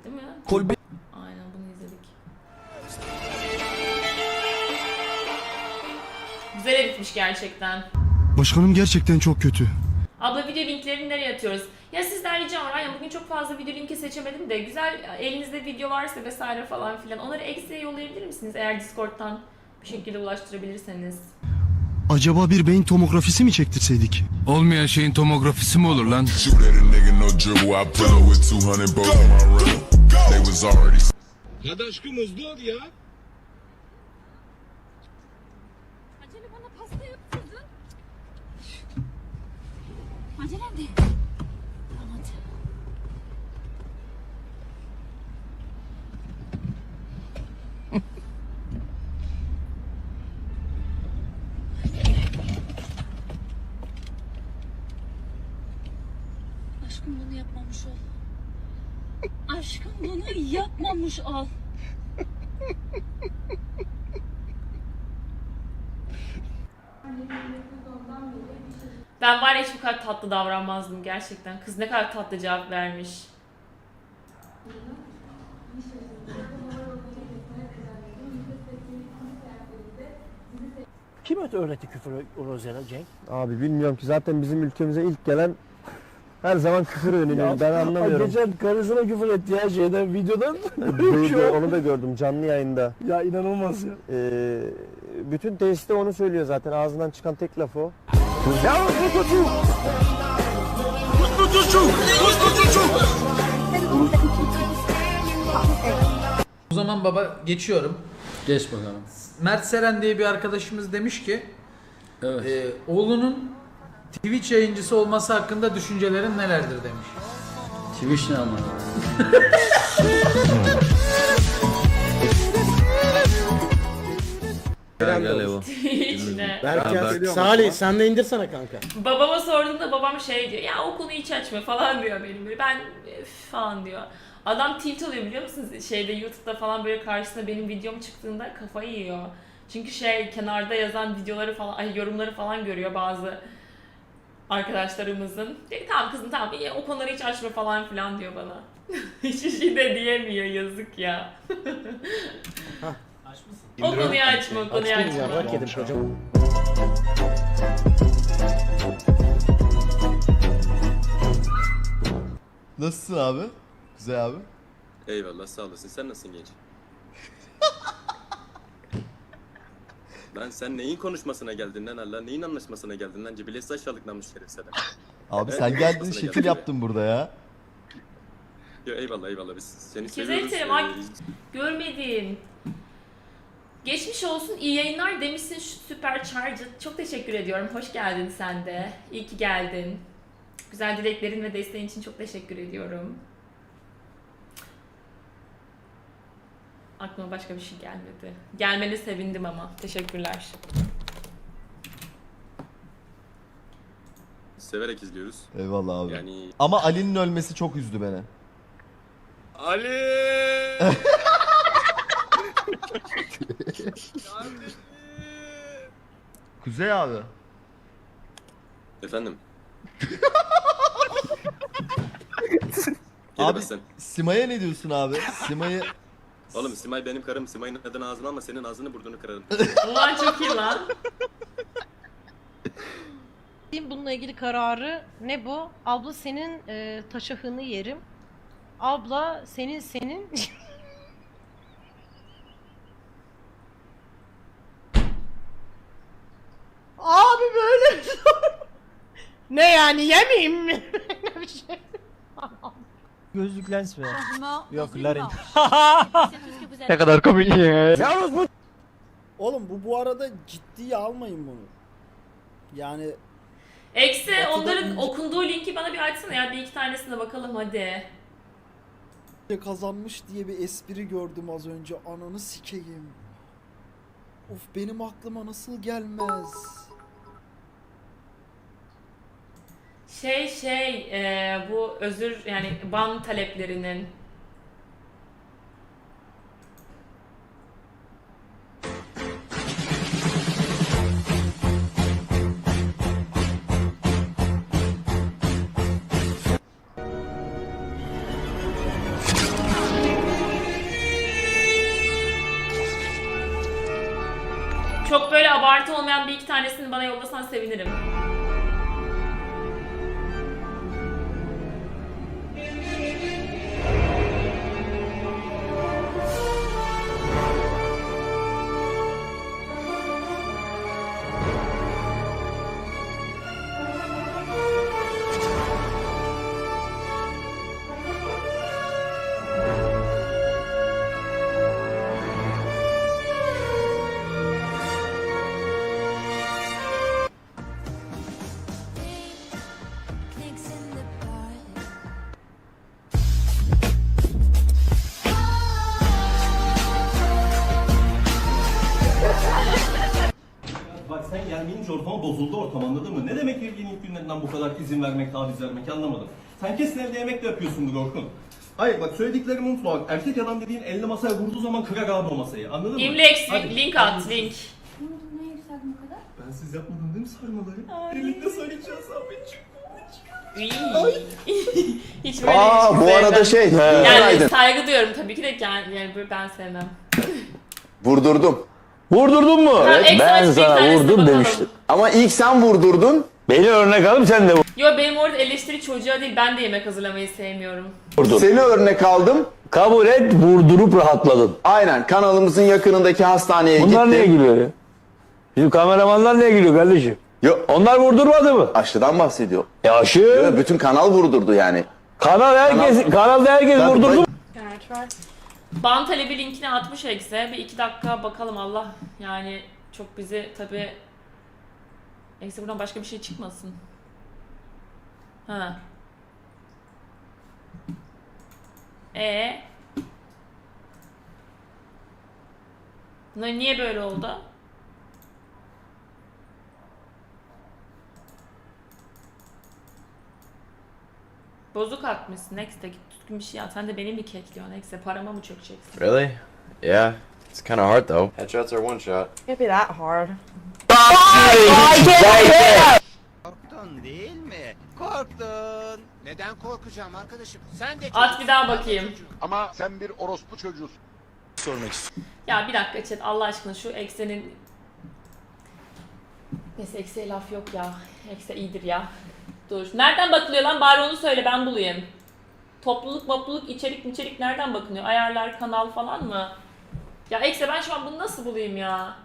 izledik değil mi? Kolbe Aynen bunu izledik. Güzel editmiş gerçekten. Başkanım gerçekten çok kötü. Abla video linklerini nereye atıyoruz? Ya sizden ricam var. Aynen bugün çok fazla video linki seçemedim de güzel elinizde video varsa vesaire falan filan onları eksiye yollayabilir misiniz eğer Discord'dan bir şekilde ulaştırabilirseniz? Acaba bir beyin tomografisi mi çektirseydik? olmayan şeyin tomografisi mi olur lan? Shoot at a nigga, no dribble. I pull up with 200 bows in my room. They was already Hadi aşkım hızlı ol ya. Acele bana pasta yaptırdın. Acele hadi. Tamam hadi. Aşkım bunu yapmamış ol. Aşkım bunu yapmamış ol. Ben var ya hiç bu kadar tatlı davranmazdım gerçekten. Kız ne kadar tatlı cevap vermiş. Kim öğretti küfür Rozel'e Cenk? Abi bilmiyorum ki zaten bizim ülkemize ilk gelen her zaman küfür öneriyor. Ben anlamıyorum. Geçen karısına küfür etti ya şeyden videodan. Duydu, onu da gördüm canlı yayında. ya inanılmaz ya. Ee, bütün tesiste onu söylüyor zaten. Ağzından çıkan tek laf o. O zaman baba geçiyorum. Geç bakalım. Mert Seren diye bir arkadaşımız demiş ki Evet. e, oğlunun Twitch yayıncısı olması hakkında düşüncelerin nelerdir demiş. Twitch ne ama? Gel gel Evo. İçine. Berker, Salih sen de indirsene kanka. Babama sorduğumda babam şey diyor. Ya o konuyu hiç açma falan diyor benim böyle. Ben "Üf" falan diyor. Adam tilt oluyor biliyor musunuz? Şeyde YouTube'da falan böyle karşısına benim videom çıktığında kafayı yiyor. Çünkü şey kenarda yazan videoları falan, ay yorumları falan görüyor bazı arkadaşlarımızın. Diyor, tamam kızım tamam iyi, o konuları hiç açma falan filan diyor bana. Hiçbir şey de diyemiyor yazık ya. o konuyu açma, o konuyu Açtım ya açma. bak yedim kocam. Nasılsın abi? Güzel abi. Eyvallah sağ olasın. Sen nasılsın genç? Lan sen neyin konuşmasına geldin lan Allah? Neyin anlaşmasına geldin lan? Cibilesi aşağılık namus şeref senden. Abi sen geldin şekil yaptın burada ya. Yo, eyvallah eyvallah biz seni Güzel seviyoruz. Ee, ay. Görmedim. Geçmiş olsun, iyi yayınlar demişsin şu süper charger. Çok teşekkür ediyorum. Hoş geldin sen de. İyi ki geldin. Güzel dileklerin ve desteğin için çok teşekkür ediyorum. Aklıma başka bir şey gelmedi. Gelmene sevindim ama. Teşekkürler. severek izliyoruz. Eyvallah abi. Yani Ama Ali'nin ölmesi çok üzdü beni. Ali! Kuzey abi. Efendim. Abi- abi sen. Sima'ya ne diyorsun abi? Sima'yı Oğlum Simay benim karım. Simay'ın adını ağzına alma senin ağzını burnunu kırarım. Ulan çok iyi lan. Bununla ilgili kararı ne bu? Abla senin e, taşahını yerim. Abla senin senin. Abi böyle bir soru. Ne yani yemeyeyim mi? Böyle bir şey. Gözlük lens mi? Yok Larin. Ne kadar komik ya. Yalnız bu... Oğlum bu bu arada ciddiye almayın bunu. Yani Eksi onların okunduğu linki bana bir açsana ya. Bir iki tanesine bakalım hadi. kazanmış diye bir espri gördüm az önce. Ananı sikeyim. Of benim aklıma nasıl gelmez. Şey şey e, bu özür yani ban taleplerinin Çok böyle abartı olmayan bir iki tanesini bana yollasan sevinirim. Bozuldu ortam anladın mı? Ne demek evliliğin ilk günlerinden bu kadar izin vermek, taviz vermek anlamadım. Sen kesin evde yemek de yapıyorsundur Orkun. Hayır bak söylediklerimi unutma bak. Erkek adam dediğin elle masaya vurduğu zaman kırar abi o masayı anladın mı? İmlex Hadi. link at link. Ben siz yapmadın değil mi sarmaları? Birlikte söyleyeceğiz abi. Hiç böyle Aa ilişki bu arada sevmem. şey. Yani günaydın. saygı duyuyorum tabii ki de yani, yani böyle ben sevmem. Vurdurdum. Vurdurdun mu? Ekstra ben bir sana tanesine vurdum bakalım. demiştim. Ama ilk sen vurdurdun. Beni örnek alıp sen de Yo benim orada eleştiri çocuğa değil ben de yemek hazırlamayı sevmiyorum. vurdun. Seni örnek aldım. Kabul et vurdurup rahatladın. Aynen kanalımızın yakınındaki hastaneye Bunlar niye gittim. gülüyor ya? Bizim kameramanlar niye gülüyor kardeşim? Yok Onlar vurdurmadı mı? aşıdan bahsediyor. E aşı. Yok, bütün kanal vurdurdu yani. Kanal herkes, kanalda herkes vurdurdu. Ban talebi linkini atmış Ekse. Bir iki dakika bakalım Allah. Yani çok bizi tabi Ekse buradan başka bir şey çıkmasın. Ha. E. Ne niye böyle oldu? Bozuk atmışsın Next'e git düzgün bir şey at. Sen de beni mi kekliyorsun Next'e parama mı çökeceksin? Really? Yeah. It's kind of hard though. Headshots are one shot. Can't be that hard. Korktun değil mi? Korktun. Neden korkacağım arkadaşım? Sen de At bir daha bakayım. Ama sen bir orospu çocuğusun. Ya bir dakika chat Allah aşkına şu eksenin Neyse ekseye laf yok ya. Ekse iyidir ya. Dur. Nereden bakılıyor lan? Bari onu söyle ben bulayım. Topluluk, topluluk, içerik, içerik nereden bakılıyor? Ayarlar, kanal falan mı? Ya ekse ben şu an bunu nasıl bulayım ya?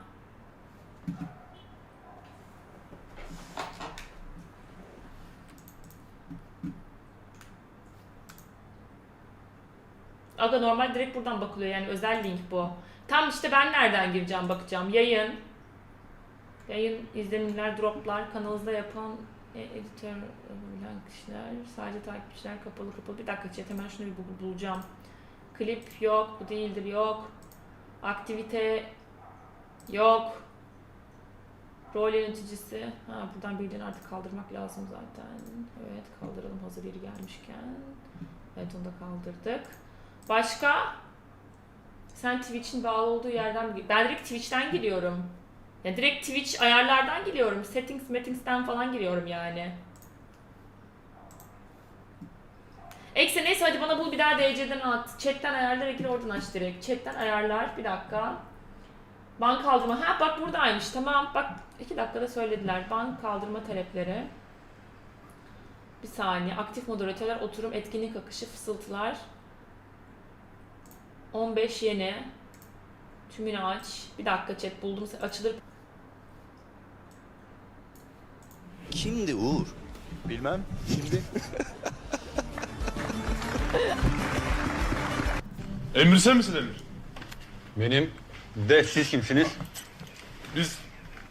Aga normal direkt buradan bakılıyor yani özel link bu. Tam işte ben nereden gireceğim bakacağım. Yayın. Yayın izlenimler, droplar, kanalınızda yapan e, editör bilen kişiler, sadece takipçiler kapalı kapalı. Bir dakika chat hemen şunu bir bul- bulacağım. Klip yok, bu değildir yok. Aktivite yok. Rol yöneticisi. Ha buradan birilerini artık kaldırmak lazım zaten. Evet kaldıralım hazır yeri gelmişken. Evet onu da kaldırdık. Başka? Sen Twitch'in bağlı olduğu yerden? Ben direkt Twitch'ten giriyorum. Ya direkt Twitch ayarlardan giriyorum. Settings, settings'ten falan giriyorum yani. Ekse neyse hadi bana bul bir daha DC'den at. Chat'ten ayarlara gir oradan aç direkt. Chat'ten ayarlar bir dakika. Bank kaldırma. Ha bak buradaymış tamam. Bak iki dakikada söylediler. Bank kaldırma talepleri. Bir saniye. Aktif moderatörler, oturum, etkinlik akışı, fısıltılar. 15 yeni. Tümünü aç. Bir dakika chat buldum. Açılır. Kimdi Uğur? Bilmem. Şimdi Emir sen misin Emir? Benim de siz kimsiniz? Biz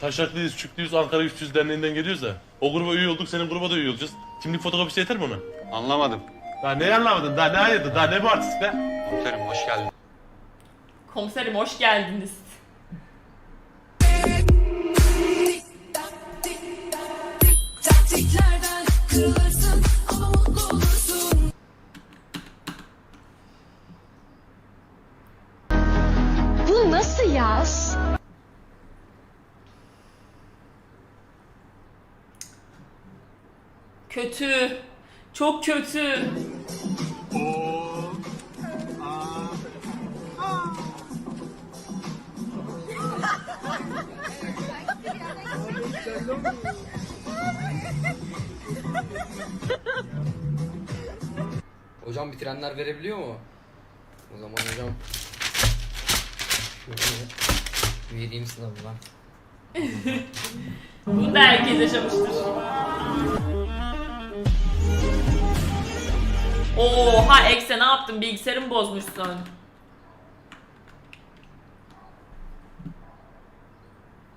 Taşaklıyız, Çüklüyüz, Ankara Üstüyüz Derneği'nden geliyoruz da. O gruba üye olduk, senin gruba da üye olacağız. Kimlik fotokopisi yeter mi ona? Anlamadım. Daha ne anlamadın? Daha ne hayırdır? Daha ne bu artist be? Komiserim hoş geldin. Komiserim hoş geldiniz. kötü. Çok kötü. Hocam bitirenler verebiliyor mu? O zaman hocam şöyle vereyim sınavına. Bunu da herkes yaşamıştır. Oha Ekse ne yaptın? Bilgisayarımı bozmuşsun.